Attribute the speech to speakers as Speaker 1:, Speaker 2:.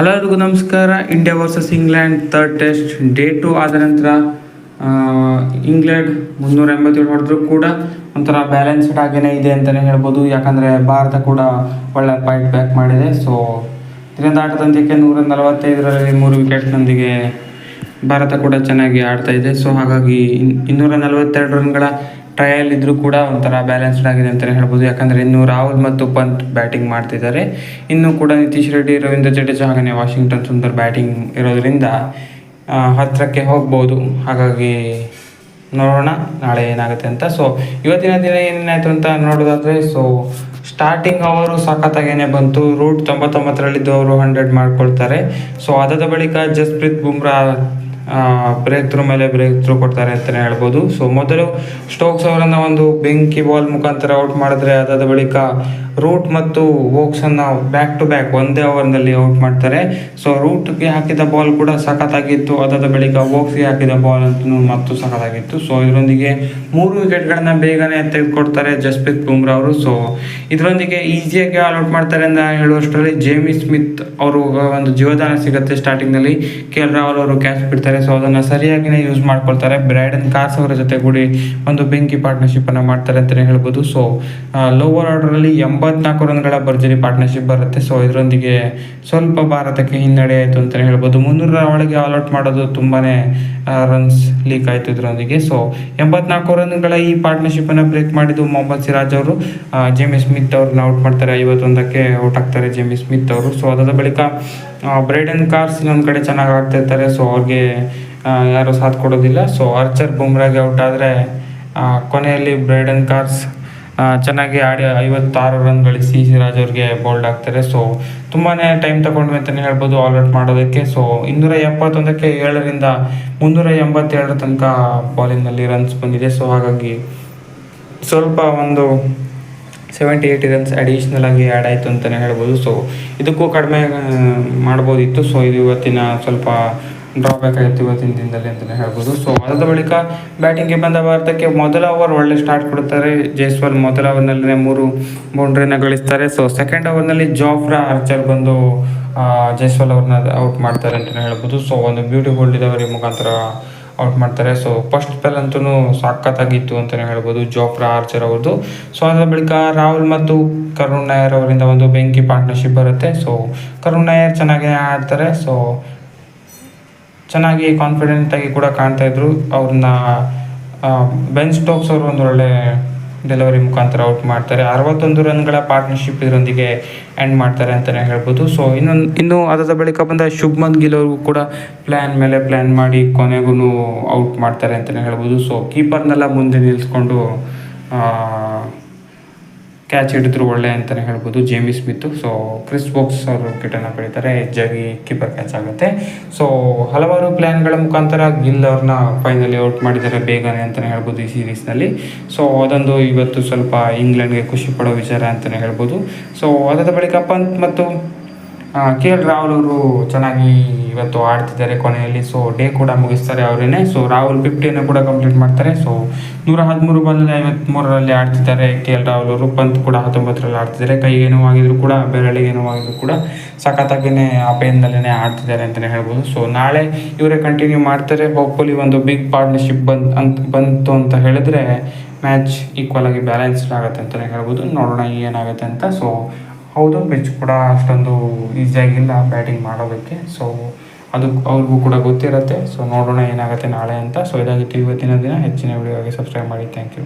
Speaker 1: Hello ನಮಸ್ಕಾರ. India versus England third test day two ಆದ ನಂತರ ಇಂಗ್ಲೆಂಡ್ ಮುನ್ನೂರ ಎಂಬತ್ತೇಳು ಹೊಡೆದ್ರು ಕೂಡ ಒಂಥರ ಬ್ಯಾಲೆನ್ಸ್ಡ್ ಆಗೇನೆ ಇದೆ ಅಂತಲೇ ಹೇಳ್ಬೋದು. ಯಾಕಂದರೆ ಭಾರತ ಕೂಡ ಒಳ್ಳೆ ಫೈಟ್ ಬ್ಯಾಕ್ ಮಾಡಿದೆ. ಸೊ ಇದರಿಂದ ಆಟದಂತ್ಯಕ್ಕೆ ನೂರ ನಲವತ್ತೈದರಲ್ಲಿ ಮೂರು ವಿಕೆಟ್ನೊಂದಿಗೆ ಭಾರತ ಕೂಡ ಚೆನ್ನಾಗಿ ಆಡ್ತಾ ಇದೆ. ಸೊ ಹಾಗಾಗಿ ಇನ್- ಇನ್ನೂರ ನಲವತ್ತೆರಡು ರನ್ಗಳ ಟ್ರಯಲ್ ಇದ್ದರೂ ಕೂಡ ಒಂಥರ ಬ್ಯಾಲೆನ್ಸ್ಡ್ ಆಗಿದೆ ಅಂತಲೇ ಹೇಳ್ಬೋದು. ಯಾಕಂದರೆ ಇನ್ನು ರಾಹುಲ್ ಮತ್ತು ಪಂತ್ ಬ್ಯಾಟಿಂಗ್ ಮಾಡ್ತಿದ್ದಾರೆ. ಇನ್ನು ಕೂಡ ನಿತೀಶ್ ರೆಡ್ಡಿ, ರವೀಂದ್ರ ಜಡೇಜಾ ಹಾಗೆಯೇ ವಾಷಿಂಗ್ಟನ್ ಸುಂದರ್ ಬ್ಯಾಟಿಂಗ್ ಇರೋದರಿಂದ ಹತ್ತಿರಕ್ಕೆ ಹೋಗ್ಬೋದು. ಹಾಗಾಗಿ ನೋಡೋಣ, ನಾಳೆ ಏನಾಗುತ್ತೆ ಅಂತ. ಸೊ ಇವತ್ತಿನ ದಿನ ಏನೇನಾಯಿತು ಅಂತ ನೋಡೋದಾದರೆ ಸೊ ಸ್ಟಾರ್ಟಿಂಗ್ ಅವರು ಸಖತ್ತಾಗೇನೆ ಬಂತು. ರೂಟ್ ತೊಂಬತ್ತೊಂಬತ್ತರಲ್ಲಿದ್ದು ಅವರು ಹಂಡ್ರೆಡ್ ಮಾಡ್ಕೊಳ್ತಾರೆ. ಸೊ ಅದಾದ ಬಳಿಕ ಜಸ್ಪ್ರೀತ್ ಬುಮ್ರಾ ಬ್ರೇಕ್ ಥ್ರೂ ಮೇಲೆ ಬ್ರೇಕ್ ಥ್ರೂ ಕೊಡ್ತಾರೆ ಅಂತಲೇ ಹೇಳ್ಬೋದು. ಸೊ ಮೊದಲು ಸ್ಟೋಕ್ಸ್ ಅವರನ್ನು ಒಂದು ಬೆಂಕಿ ಬಾಲ್ ಮುಖಾಂತರ ಔಟ್ ಮಾಡಿದ್ರೆ ಅದಾದ ಬಳಿಕ ರೂಟ್ ಮತ್ತು ವೋಕ್ಸನ್ನು ಬ್ಯಾಕ್ ಟು ಬ್ಯಾಕ್ ಒಂದೇ ಓವರ್ನಲ್ಲಿ ಔಟ್ ಮಾಡ್ತಾರೆ. ಸೊ ರೂಟ್ಗೆ ಹಾಕಿದ ಬಾಲ್ ಕೂಡ ಸಖತ್ತಾಗಿತ್ತು. ಅದಾದ ಬಳಿಕ ವೋಕ್ಸ್ಗೆ ಹಾಕಿದ ಬಾಲ್ ಅಂತಲೂ ಮತ್ತು ಸಖತ್ತಾಗಿತ್ತು. ಸೊ ಇದರೊಂದಿಗೆ ಮೂರು ವಿಕೆಟ್ಗಳನ್ನ ಬೇಗನೆ ತೆಗೆದುಕೊಡ್ತಾರೆ ಜಸ್ಪ್ರೀತ್ ಬುಮ್ರಾ ಅವರು. ಸೊ ಇದರೊಂದಿಗೆ ಈಸಿಯಾಗಿ ಆಲ್ ಔಟ್ ಮಾಡ್ತಾರೆ ಅಂತ ಹೇಳುವಷ್ಟರಲ್ಲಿ ಜೇಮಿ ಸ್ಮಿತ್ ಅವರು ಒಂದು ಜೀವದಾನ ಸಿಗುತ್ತೆ ಸ್ಟಾರ್ಟಿಂಗ್ನಲ್ಲಿ ಕೆ ಎಲ್ ರಾಹುಲ್ ಅವರು ಕ್ಯಾಚ್ ಬಿಡ್ತಾರೆ. ಸೊ ಅದನ್ನು ಸರಿಯಾಗಿನೇ ಯೂಸ್ ಮಾಡ್ಕೊಳ್ತಾರೆ. ಬ್ರೈಡನ್ ಕಾರ್ಸ್ ಅವರ ಜೊತೆ ಕೂಡಿ ಒಂದು ಬೆಂಕಿ ಪಾರ್ಟ್ನರ್ಶಿಪ್ಪನ್ನು ಮಾಡ್ತಾರೆ ಅಂತಲೇ ಹೇಳ್ಬೋದು. ಸೊ ಲೋವರ್ ಆರ್ಡರಲ್ಲಿ ಎಂಬತ್ನಾಲ್ಕು ರನ್ಗಳ ಭರ್ಜರಿ ಪಾರ್ಟ್ನರ್ಶಿಪ್ ಬರುತ್ತೆ. ಸೊ ಇದರೊಂದಿಗೆ ಸ್ವಲ್ಪ ಭಾರತಕ್ಕೆ ಹಿನ್ನಡೆ ಆಯಿತು ಅಂತಲೇ ಹೇಳ್ಬೋದು. ಮುನ್ನೂರರ ಒಳಗೆ ಆಲ್ ಔಟ್ ಮಾಡೋದು ತುಂಬಾ ರನ್ಸ್ ಲೀಕ್ ಆಯಿತು ಇದರೊಂದಿಗೆ. ಸೊ ಎಂಬತ್ನಾಲ್ಕು ರನ್ಗಳ ಈ ಪಾರ್ಟ್ನರ್ಶಿಪ್ಪನ್ನು ಬ್ರೇಕ್ ಮಾಡಿದ್ದು ಮೊಹಮ್ಮದ್ ಸಿರಾಜ್ ಅವರು. ಜೆಮಿ ಸ್ಮಿತ್ ಅವ್ರನ್ನ ಔಟ್ ಮಾಡ್ತಾರೆ. ಐವತ್ತೊಂದಕ್ಕೆ ಔಟ್ ಆಗ್ತಾರೆ ಜೇಮಿ ಸ್ಮಿತ್ ಅವರು. ಸೊ ಅದಾದ ಬಳಿಕ ಬ್ರೈಡನ್ ಕಾರ್ಸ್ ಇನ್ನೊಂದು ಕಡೆ ಚೆನ್ನಾಗಿ ಆಗ್ತಿರ್ತಾರೆ. ಸೊ ಅವ್ರಿಗೆ ಯಾರು ಸಾಥ್ ಕೊಡೋದಿಲ್ಲ. ಸೊ ಆರ್ಚರ್ ಬುಮ್ರಾಗೆ ಔಟ್ ಆದರೆ ಕೊನೆಯಲ್ಲಿ ಬ್ರೈಡನ್ ಕಾರ್ಸ್ ಚೆನ್ನಾಗಿ ಆಡಿ ಐವತ್ತಾರು ರನ್ ಗಳಿಸಿ ಸಿರಾಜ್ ಅವ್ರಿಗೆ ಬೋಲ್ಡ್ ಆಗ್ತಾರೆ. ಸೊ ತುಂಬಾ ಟೈಮ್ ತಗೊಂಡ್ವಿ ಅಂತಲೇ ಹೇಳ್ಬೋದು ಆಲ್ ಔಟ್ ಮಾಡೋದಕ್ಕೆ. ಸೊ ಇನ್ನೂರ ಎಪ್ಪತ್ತೊಂದಕ್ಕೆ ಏಳರಿಂದ ಮುನ್ನೂರ ಎಂಬತ್ತೇಳರ ತನಕ ಬಾಲಿಂಗ್ನಲ್ಲಿ ರನ್ಸ್ ಬಂದಿದೆ. ಸೊ ಹಾಗಾಗಿ ಸ್ವಲ್ಪ ಒಂದು ಸೆವೆಂಟಿ ಏಯ್ಟಿ ರನ್ಸ್ ಅಡಿಷ್ನಲ್ ಆಗಿ ಆ್ಯಡ್ ಆಯಿತು ಅಂತಲೇ ಹೇಳ್ಬೋದು. ಸೊ ಇದಕ್ಕೂ ಕಡಿಮೆ ಮಾಡ್ಬೋದಿತ್ತು. ಸೊ ಇದು ಇವತ್ತಿನ ಸ್ವಲ್ಪ ಡ್ರಾಬ್ಯಾಕ್ ಆಗಿತ್ತು ಇವತ್ತಿನ ದಿನದಲ್ಲಿ ಅಂತಲೇ ಹೇಳ್ಬೋದು. ಸೊ ಅದಾದ ಬಳಿಕ ಬ್ಯಾಟಿಂಗ್ಗೆ ಬಂದ ಭಾರತಕ್ಕೆ ಮೊದಲ ಓವರ್ ಒಳ್ಳೆ ಸ್ಟಾರ್ಟ್ ಕೊಡ್ತಾರೆ. ಜೈಸ್ವಾಲ್ ಮೊದಲ ಓವರ್ನಲ್ಲೇ ಮೂರು ಬೌಂಡ್ರಿನ ಗಳಿಸ್ತಾರೆ. ಸೊ ಸೆಕೆಂಡ್ ಓವರ್ನಲ್ಲಿ ಜಾಫ್ರಾ ಆರ್ಚರ್ ಬಂದು ಜೈಸ್ವಾಲ್ ಅವ್ರನ್ನ ಔಟ್ ಮಾಡ್ತಾರೆ ಅಂತಲೇ ಹೇಳ್ಬೋದು. ಸೊ ಒಂದು ಬ್ಯೂಟಿಫುಲ್ ಡಿಲಿವರಿ ಮುಖಾಂತರ ಔಟ್ ಮಾಡ್ತಾರೆ. ಸೊ ಫಸ್ಟ್ ಪೆಲ್ ಅಂತೂ ಸಾಕತ್ತಾಗಿತ್ತು ಅಂತಲೇ ಹೇಳ್ಬೋದು. ಜೋಫ್ರಾ ಆರ್ಚರ್ ಅವ್ರದ್ದು ಸೊ ಅದರ ಬಳಿಕ ರಾಹುಲ್ ಮತ್ತು ಕರುಣ್ ನಾಯರ್ ಅವರಿಂದ ಒಂದು ಬೆಂಕಿ ಪಾರ್ಟ್ನರ್ಶಿಪ್ ಬರುತ್ತೆ. ಸೊ ಕರುಣ್ ನಾಯರ್ ಚೆನ್ನಾಗಿ ಆಡ್ತಾರೆ. ಸೊ ಚೆನ್ನಾಗಿ ಕಾನ್ಫಿಡೆಂಟ್ ಆಗಿ ಕೂಡ ಕಾಣ್ತಾ ಇದ್ರು. ಅವ್ರನ್ನ ಬೆನ್ ಸ್ಟೋಕ್ಸ್ ಅವರು ಒಂದು ಒಳ್ಳೆ ಡೆಲಿವರಿ ಮುಖಾಂತರ ಔಟ್ ಮಾಡ್ತಾರೆ. ಅರವತ್ತೊಂದು ರನ್ಗಳ ಪಾರ್ಟ್ನರ್ಶಿಪ್ ಇದರೊಂದಿಗೆ ಎಂಡ್ ಮಾಡ್ತಾರೆ ಅಂತಲೇ ಹೇಳ್ಬೋದು. ಸೊ ಇನ್ನೊಂದು, ಇನ್ನು ಅದಾದ ಬಳಿಕ ಬಂದ ಶುಭ್ಮನ್ ಗಿಲ್ ಅವರು ಕೂಡ ಪ್ಲ್ಯಾನ್ ಮೇಲೆ ಪ್ಲ್ಯಾನ್ ಮಾಡಿ ಕೊನೆಗೂ ಔಟ್ ಮಾಡ್ತಾರೆ ಅಂತಲೇ ಹೇಳ್ಬೋದು. ಸೊ ಕೀಪರ್ನೆಲ್ಲ ಮುಂದೆ ನಿಲ್ಲಿಸ್ಕೊಂಡು ಕ್ಯಾಚ್ ಹಿಡಿದ್ರು ಒಳ್ಳೆ ಅಂತಲೇ ಹೇಳ್ಬೋದು Jamie Smith so Chris Woakes ಅವರು ವಿಕೆಟನ್ನು ಕಳೀತಾರೆ ಹೆಚ್ಚಾಗಿ ಕೀಪರ್ ಕ್ಯಾಚ್ ಆಗುತ್ತೆ. ಸೊ ಹಲವಾರು ಪ್ಲ್ಯಾನ್ಗಳ ಮುಖಾಂತರ ಗಿಲ್ ಅವ್ರನ್ನ ಫೈನಲಿ ಔಟ್ ಮಾಡಿದ್ದಾರೆ ಬೇಗನೆ ಅಂತಲೇ ಹೇಳ್ಬೋದು ಈ ಸೀರೀಸ್ನಲ್ಲಿ ಸೊ ಅದೊಂದು ಇವತ್ತು ಸ್ವಲ್ಪ ಇಂಗ್ಲೆಂಡ್ಗೆ ಖುಷಿ ಪಡೋ ವಿಚಾರ ಅಂತಲೇ ಹೇಳ್ಬೋದು. ಸೊ ಅದಾದ ಬಳಿಕ ಪಂತ್ ಮತ್ತು ಕೆ ಎಲ್ ರಾಹುಲ್ ಅವರು ಚೆನ್ನಾಗಿ ಇವತ್ತು ಆಡ್ತಿದ್ದಾರೆ ಕೊನೆಯಲ್ಲಿ. ಸೊ ಡೇ ಕೂಡ ಮುಗಿಸ್ತಾರೆ ಅವರೇನೆ. ಸೊ ರಾಹುಲ್ ಫಿಫ್ಟಿಯನ್ನು ಕೂಡ ಕಂಪ್ಲೀಟ್ ಮಾಡ್ತಾರೆ. ಸೊ ನೂರ ಹದಿಮೂರು ಬಾಲಲ್ಲಿ ಐವತ್ತ್ಮೂರರಲ್ಲಿ ಆಡ್ತಿದ್ದಾರೆ ಕೆ ಎಲ್ ರಾಹುಲ್ ಅವರು ಪಂತ್ ಕೂಡ ಹತ್ತೊಂಬತ್ತರಲ್ಲಿ ಆಡ್ತಿದ್ದಾರೆ. ಕೈಗೆ ನೋವಾಗಿದ್ರು ಕೂಡ, ಬೆರಳಿಗೆ ನೋವಾಗಿದ್ರು ಕೂಡ ಸಖತ್ತಾಗಿಯೇ ಆ ಆಡ್ತಿದ್ದಾರೆ ಅಂತಲೇ ಹೇಳ್ಬೋದು. ಸೊ ನಾಳೆ ಇವರೇ ಕಂಟಿನ್ಯೂ ಮಾಡ್ತಾರೆ. ಹೋಪ್ಫುಲಿ ಒಂದು ಬಿಗ್ ಪಾರ್ಟ್ನರ್ಶಿಪ್ ಬಂದ್, ಅಂತ, ಬಂತು ಅಂತ ಹೇಳಿದ್ರೆ ಮ್ಯಾಚ್ ಈಕ್ವಲ್ ಆಗಿ ಬ್ಯಾಲೆನ್ಸ್ಡ್ ಆಗುತ್ತೆ ಅಂತಲೇ ಹೇಳ್ಬೋದು. ನೋಡೋಣ ಏನಾಗುತ್ತೆ ಅಂತ. ಸೊ ಹೌದು ಪಿಚ್ ಕೂಡ ಅಷ್ಟೊಂದು ಈಸಿಯಾಗಿಲ್ಲ ಬ್ಯಾಟಿಂಗ್ ಮಾಡೋದಕ್ಕೆ. ಸೊ ಅದು ಅವ್ರಿಗೂ ಕೂಡ ಗೊತ್ತಿರುತ್ತೆ. ಸೊ ನೋಡೋಣ ಏನಾಗುತ್ತೆ ನಾಳೆ ಅಂತ. ಸೊ ಇದಾಗಿತ್ತು ಇವತ್ತಿನ ದಿನ, ಹೆಚ್ಚಿನ ವಿಡಿಯೋಗೆ ಸಬ್ಸ್ಕ್ರೈಬ್ ಮಾಡಿ. Thank you